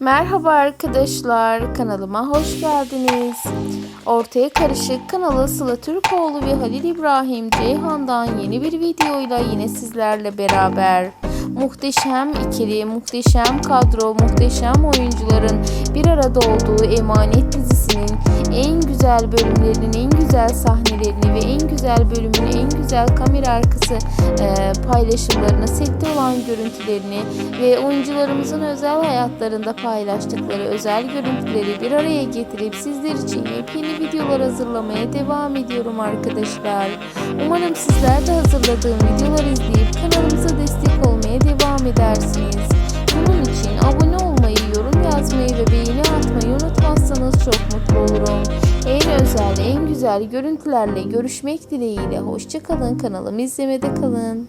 Merhaba arkadaşlar, kanalıma hoş geldiniz. Ortaya Karışık kanalı Sıla Türkoğlu ve Halil İbrahim Ceyhan'dan yeni bir videoyla yine sizlerle beraber. Muhteşem ikili, muhteşem kadro, muhteşem oyuncuların bir arada olduğu Emanet dizisinin en güzel bölümlerinin, en güzel sahnelerini ve en güzel bölümün en güzel kamera arkası e, paylaşımlarını, sette olan görüntülerini ve oyuncularımızın özel hayatlarında paylaştıkları özel görüntüleri bir araya getirip sizler için yepyeni videolar hazırlamaya devam ediyorum arkadaşlar. Umarım sizler de hazırladığım videoları izleyip kanalımıza destek olmaya devam edersiniz. Bunun için abone olmayı, yorum yazmayı ve beğeni atmayı unutmazsanız çok mutlu. Özel, en güzel görüntülerle görüşmek dileğiyle. Hoşçakalın kanalımı izlemede kalın.